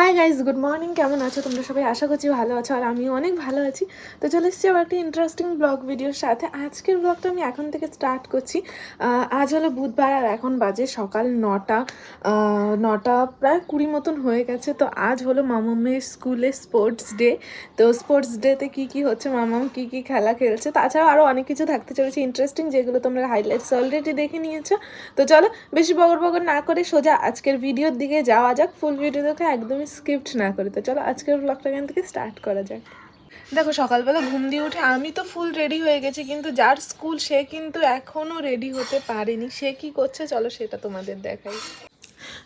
Hi guys good morning কেমন আছো? তোমরা সবাই আশা করছি ভালো আছো আর আমিও অনেক ভালো আছি। তো চলে এসেছি আবার একটা ইন্টারেস্টিং ব্লগ ভিডিওর সাথে। আজকের ব্লগটা আমি এখন থেকে স্টার্ট করছি। আজ হলো বুধবার আর এখন বাজে সকাল নটা। নটা প্রায় কুড়ি মতন হয়ে গেছে। তো আজ হলো মামামের স্কুলে স্পোর্টস ডে তো স্পোর্টস ডেতে কী কী হচ্ছে, মামাম কী কী খেলা খেলছে? তাছাড়াও আরও অনেক কিছু থাকতে চলেছে। ইন্টারেস্টিং যেগুলো তোমরা হাইলাইটস অলরেডি দেখে নিয়েছো। তো চলো, বেশি বগর বগর না করে সোজা আজকের ভিডিওর দিকে যাওয়া যাক। ফুল ভিডিও দেখে একদমই স্কিপ্ট না করে তো চলো আজকের ব্লগটা এখান থেকে স্টার্ট করা যাক। দেখো সকালবেলা ঘুম দিয়ে উঠে আমি তো ফুল রেডি হয়ে গেছি কিন্তু যার স্কুল সে কিন্তু এখনও রেডি হতে পারেনি। সে কি করছে চলো সেটা তোমাদের দেখাই।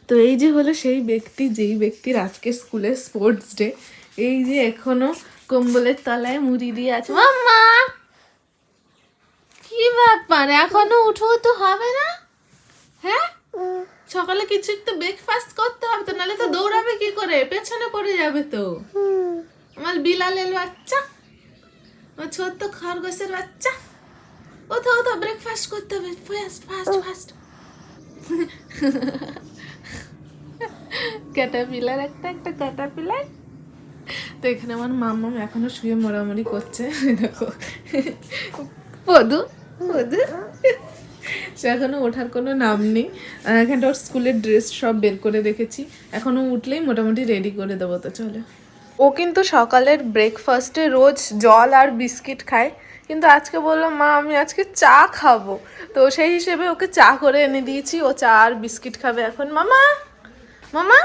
তো এই যে হলো সেই ব্যক্তি যেই ব্যক্তির আজকে স্কুলে স্পোর্টস ডে এই যে এখনও কম্বলের তলায় মুড়ি দিয়ে আছে। মাম্মা! কি ব্যাপার? এখনও উঠো তো হবে না? হ্যাঁ? সকালে কিছু একটু ব্রেকফাস্ট করতে হবে তো, নাহলে তো দৌড়াবে কি করে? পেছনে পড়ে যাবে তো। আমার বিলালের বাচ্চা, আমার ছোট্ট খরগোশের বাচ্চা। ওঠো তো ব্রেকফাস্ট করতে হবে। ফাস্ট ফাস্ট ফাস্ট ক্যাটাপিলার একটা একটা ক্যাটাপিলার তো এখানে আমার মাম্মাম এখনও শুয়ে মোড়ামুড়ি করছে। দেখো। পদু পদু। সে এখনও ওঠার কোনো নাম নেই। এখানটা ওর স্কুলের ড্রেস সব বের করে রেখেছি। এখনও উঠলেই মোটামুটি রেডি করে দেবো তো, চলো। ও কিন্তু সকালের ব্রেকফাস্টে রোজ জল আর বিস্কিট খায়। কিন্তু আজকে বলল, মা, আমি আজকে চা খাব। তো সেই হিসেবে ওকে চা করে এনে দিয়েছি। ও চা আর বিস্কিট খাবে এখন। মামা মামা,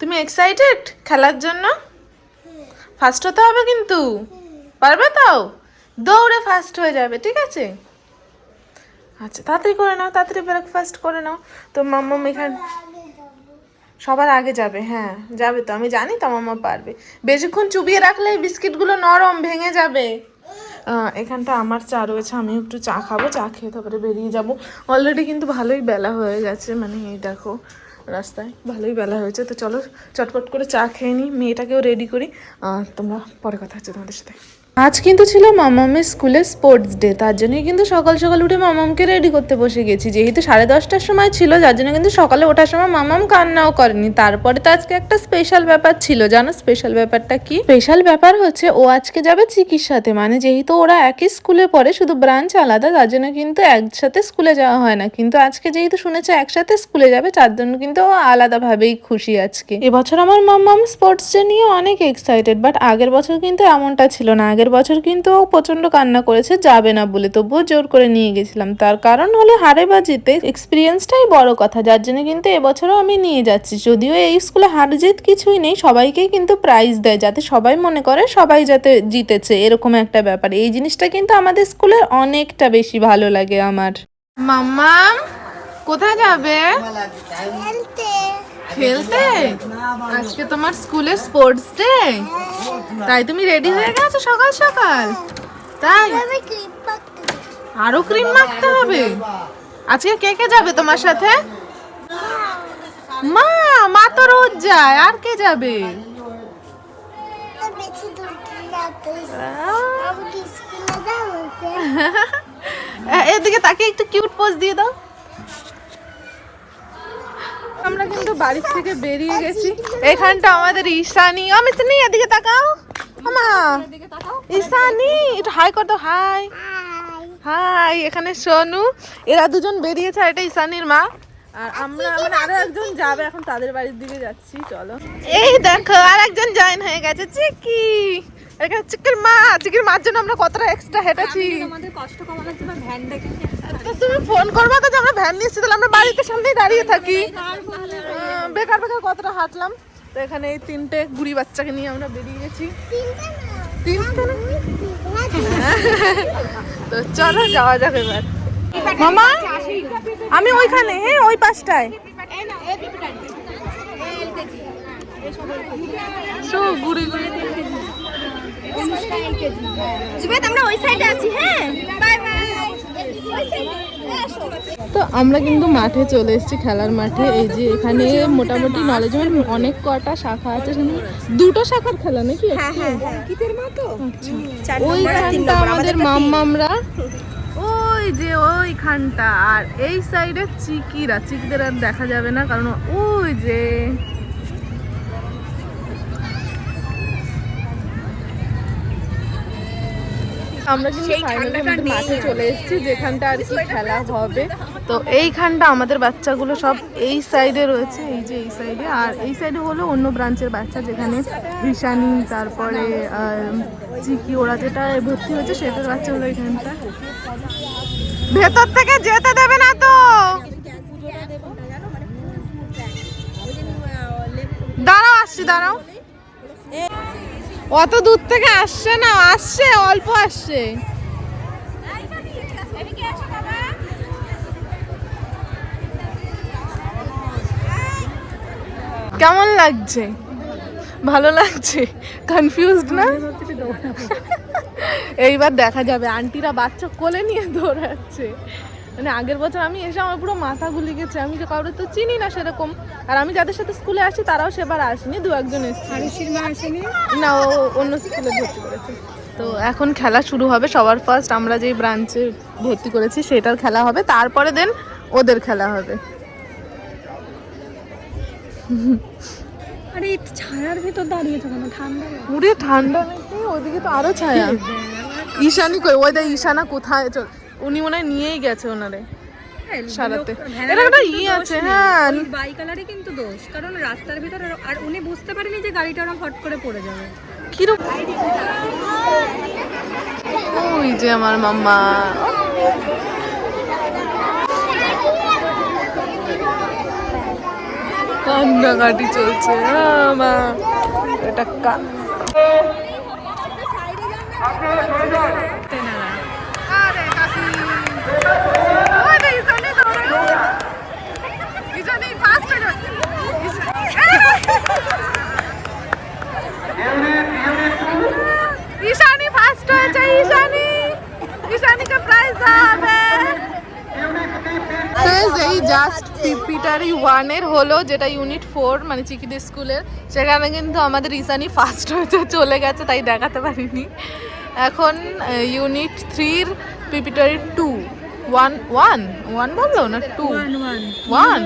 তুমি এক্সাইটেড খেলার জন্য? ফার্স্ট হতে হবে কিন্তু। পারবে তো? দৌড়ে ফার্স্ট হয়ে যাবে, ঠিক আছে? আচ্ছা তাড়াতাড়ি করে নাও, তাড়াতাড়ি ব্রেকফাস্ট করে নাও। তো মাম্মা এখানে সবার আগে যাবে হ্যাঁ যাবে তো, আমি জানি তো মাম্মা পারবে। বেশিক্ষণ চুবিয়ে রাখলে বিস্কিটগুলো নরম ভেঙে যাবে। এখানটা আমার চা রয়েছে, আমি একটু চা খাব, চা খেয়ে তারপরে বেরিয়ে যাব। অলরেডি কিন্তু ভালোই বেলা হয়ে গেছে মানে এই দেখো রাস্তায় ভালোই বেলা হয়েছে। তো চলো, চটপট করে চা খেয়ে নিই, মেয়েটাকেও রেডি করি। তোমরা পরে কথা হচ্ছে তোমাদের সাথে। আজ কিন্তু ছিল মামামের স্কুলে স্পোর্টস ডে তার জন্যই কিন্তু সকাল সকাল উঠে মামামকে রেডি করতে বসে গেছি। যেহেতু সাড়ে দশটার সময় ছিল, যার জন্য কিন্তু সকালে ওঠার সময় মামাম কান্নাও করেনি। তারপরে তো আজকে একটা স্পেশাল ব্যাপার ছিল। জানো স্পেশাল ব্যাপারটা কি? স্পেশাল ব্যাপার হচ্ছে, ও আজকে যাবে চিকিৎসাতে। মানে যেহেতু ওরা একই স্কুলে পড়ে, শুধু ব্রাঞ্চ আলাদা, তার জন্য কিন্তু একসাথে স্কুলে যাওয়া হয় না। কিন্তু আজকে যেহেতু শুনেছে একসাথে স্কুলে যাবে, তার জন্য কিন্তু ও আলাদাভাবেই খুশি আজকে। এবছর আমার মাম্মাম স্পোর্টস ডে নিয়ে অনেক এক্সাইটেড বাট আগের বছর কিন্তু এমনটা ছিল না। আগের বছর কিন্তু ও প্রচণ্ড কান্না করেছে যাবে না বলে। তবুও জোর করে নিয়ে গেছিলাম। তার কারণ হলো হারে বাজিতে এক্সপিরিয়েন্সটাই বড় কথা। যার জন্য কিন্তু এবছরও আমি নিয়ে যাচ্ছি। যদিও এই স্কুলে হার জিত কিছুই নেই সবাইকেই কিন্তু প্রাইজ দেয় যাতে সবাই মনে করে সবাই যাতে জিতেছে এরকম একটা ব্যাপার। এই জিনিসটা কিন্তু আমাদের স্কুলের অনেকটা বেশি ভালো লাগে আমার। মাম্মা কোথায় যাবে? খেলতে। আজকে তোমার স্কুলে স্পোর্টস ডে তাই তুমি রেডি হয়ে গেছো সকাল সকাল? তাই? আরও ক্রিম মাখতে হবে। আজকে কে কে যাবে তোমার সাথে? মা মা তো রোজ যায়। আর কে যাবে? এদিকে তাকে একটু কিউট পোজ দিয়ে দাও। আমরা কিন্তু বাড়ি থেকে বেরিয়ে গেছি। এখানটা আমাদের ঈশানি। আমি তো নেই এদিকে তাকাও। আমা ঈশানি একটু হাই কর দাও হাই। হাই এখানে সোনু। এরা দুজন বেরিয়েছে আর এটা ঈশানির মা। আর আমরা মানে আরও একজন যাবে এখন তাদের বাড়ির দিকে যাচ্ছি চলো। এই দেখো আর একজন জয়েন হয়ে গেছে চিকি। এখানে চিকির মা চিকির মার জন্য আমরা কতটা এক্সট্রা হেঁটেছি। আমাদের কষ্ট কমানোর জন্য ভ্যান ডেকে তুমি ফোন করবা তো যে আমরা ভ্যান এসেছি, তাহলে আমরা বাড়িতে সামনেই দাঁড়িয়ে থাকি। বেকার বেকার কতটা হাঁটলাম। তো এখানে এই তিনটে বুড়ি বাচ্চাকে নিয়ে আমরা বেরিয়ে গেছি। তিনটে না? তো চলো যাওয়া যাক এবার। মামা, আমি ওইখানে হ্যাঁ ওই পাশটায়। সো আমরা ওই সাইডে আছি হ্যাঁ। তো আমরা কিন্তু মাঠে চলে এসেছি খেলার মাঠে। এই যে এখানে মোটামুটি নলেজ অনেক কটা শাখা আছে এখানে দুটো শাখার খেলা নাকি হ্যাঁ হ্যাঁ অঙ্কিতের মতো চার ওই নম্বর আর তিন খানটা আমাদের আমাদের মাম্মামরা। ওই যে ওইখানটা। আর এই সাইডে চিকিরা। চিকিদের আর দেখা যাবে না কারণ ওই যে আমরা কিন্তু ফাইনালি আমাদের মাঠে চলে এসেছি যেখানটা আর কি খেলা হবে। তো এইখানটা আমাদের বাচ্চাগুলো সব এই সাইডে রয়েছে এই যে এই সাইডে আর এই সাইডে হলো অন্য ব্রাঞ্চের বাচ্চা যেখানে ঈশানি তারপরে চিকি ওরা যেটা ভর্তি হয়েছে সেটার বাচ্চা হলো এখানটা ভেতর থেকে যেতে দেবে না তো! দাঁড়াও আসছি দাঁড়াও। অত দূর থেকে আসছে না, আসছে, অল্প আসছে। কেমন লাগছে? ভালো লাগছে? কনফিউজড না? এইবার দেখা যাবে, আন্টিরা বাচ্চা কোলে নিয়ে দৌড়াচ্ছে। মানে আগের বছর আমি এসে আমার পুরো মাথা গুলি গেছে। আমি তো কাউরে তো চিনি না সেরকম। আর আমি যাদের সাথে স্কুলে আসি তারাও সেবার আসেনি দু একজন এসেছে। না ও অন্য স্কুলে ভর্তি করেছে। তো এখন খেলা শুরু হবে সবার ফার্স্ট আমরা যেই ব্রাঞ্চে ভর্তি করেছি সেটার খেলা হবে। তারপরে দেন ওদের খেলা হবে। আরে ছায়ার ভেতর দাঁড়িয়ে থাকো না ঠান্ডা। পুরে ঠান্ডা নাকি ওইদিকে তো আরও ছায়া। ঈশানি কই ওই দেখ ঈশানা কোথায় চল উনি মনে হয় নিয়েই গেছে ওনারে। সারাতে। এটা একটা আছে নেই। হ্যাঁ। ওই বাইকালারই কিন্তু দোষ কারণ রাস্তার ভিতর আর- উনি বুঝতে পারেনি যে গাড়িটা ওরকম হট করে পড়ে যাবে। কীরকম ওই যে আমার মাম্মা। কান্নাকাটি চলছে আহ, মা। এটা কা আরে কাকি আরে ইসানি দৌড়াও ইসানি ফাস্ট হয়ে যাচ্ছে ঈশানি ফার্স্ট হয়েছে ঈশানি ঈশানিকে প্রাইজ দেওয়া হবে Guys, এই জাস্ট পিপিটারি ওয়ানের হলো যেটা ইউনিট ফোর মানে চিকিদের স্কুলের। সেখানে কিন্তু আমাদের ঈশানি ফার্স্ট হয়েছে চলে গেছে তাই দেখাতে পারিনি। এখন ইউনিট থ্রির পিপিটারি টু। One one? ওয়ান বলল না টু? ওয়ান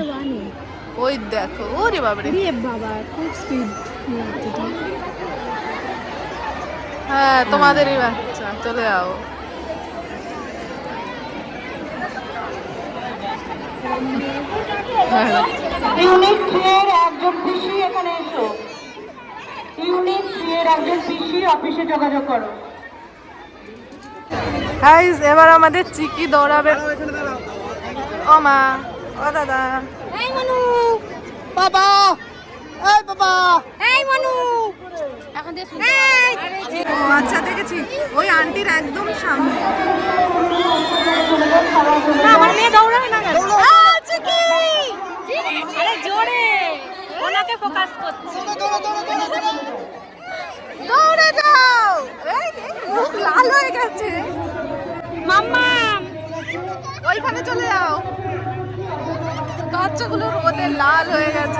ওই দেখো ওরে বাবারে। বাবা খুব স্পিড হ্যাঁ তোমাদেরই বাচ্চা চলে যাও। ইউনিট থ্রি এর একজন পিসি এখানে এসো। ইউনিট থ্রি এর একজন পিসি অফিসে যোগাযোগ করো। গাইস এবার আমাদের চিকি দৌড়াবে। ও মা ও দাদা। এই মনু। বাবা। এই বাবা। এই মনু। এখন দিয়ে আচ্ছা দেখেছি। ওই আন্টির একদম সামনে আমার মেয়ে দৌড়ায় না কেন আরে জোরে ওনাকে ফোকাস করছে দৌড়ে যাও এই, এই, মুখ লাল হয়ে গেছে মাম্মা ওইখানে চলে যাও বাচ্চাগুলো রোদে লাল হয়ে গেছে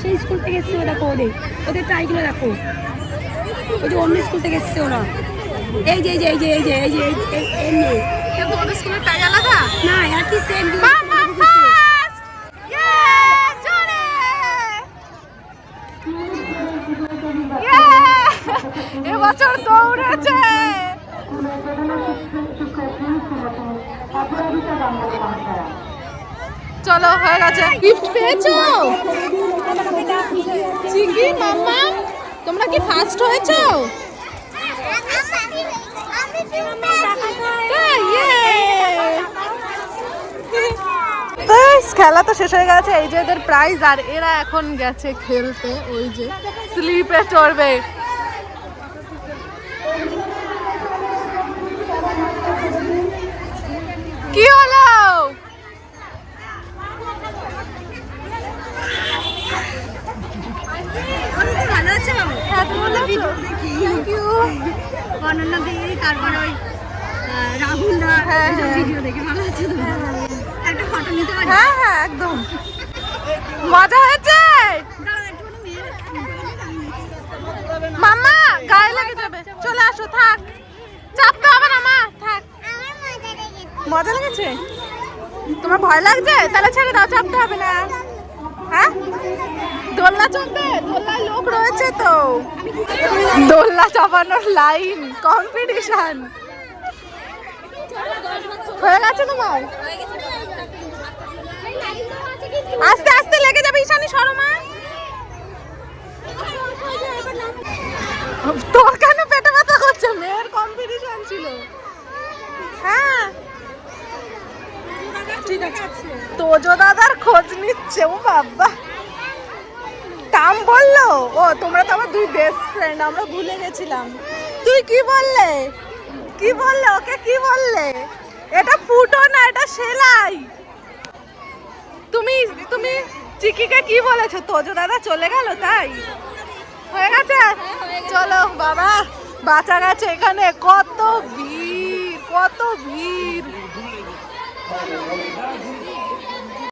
সেই স্কুল থেকে এসছে ও দেখো ওদের ওদের টাইগুলো দেখো। ওই যে অন্য স্কুল থেকে এসছে ওরা। এই যে এই যে এই যে এই যে এই যে এই তোমাদের স্কুলের টাই আলাদা? না একই সেম ইয়ে ইয়ে এবছর দৌড়েছে! চলো হয়ে গেছে। গিফট পেয়েছ? চিকি মাম্মা তোমরা কি ফার্স্ট হয়েছো? তাই, খেলা তো শেষ হয়ে গেছে এই যে এদের প্রাইজ আর এরা এখন গেছে খেলতে ওই যে স্লিপে চড়বে। কি হলো ভালো অনন্য তারপরে ওই রাহুল দা হ্যাঁ, হ্যাঁ। ভালো আছে একটা ফটো নিতে পারি? হ্যাঁ হ্যাঁ একদম। মজা হয়েছে? মাম্মা গায়ে লেগে যাবে। চলে আসো থাক। চাপতে হবে না মা থাক। মজা লেগেছে? তোমার ভয় লাগছে? তাহলে ছেড়ে দাও চাপতে হবে না। হ্যাঁ? দোলনা দোলনায় লোক রয়েছে তো। দোলনা চাপানোর লাইন কম্পিটিশন হয়ে গেছে তোমার? আস্তে আস্তে লেগে যাবে ঈশানি শর্মা। তোর কেন পেটে ব্যথা করছে? মেয়ের কম্পিটিশন ছিল। হ্যাঁ। ঠিক আছে। তোজো দাদার খোঁজ নিচ্ছে ও বাবা। কাম বলল? ও, তোমরা তো আমার দুই বেস্ট ফ্রেন্ড আমরা ভুলে গেছিলাম। তুই কি বললে? কি বললে? ওকে কি বললে? এটা ফুটো না, এটা সেলাই। তুমি তুমি চিকিকে কি বলেছ? তোজো দাদা চলে গেল তাই? হয়ে গেছে? চলো, বাবা, বাঁচা গেছে এখানে। কত ভিড় কত ভিড়।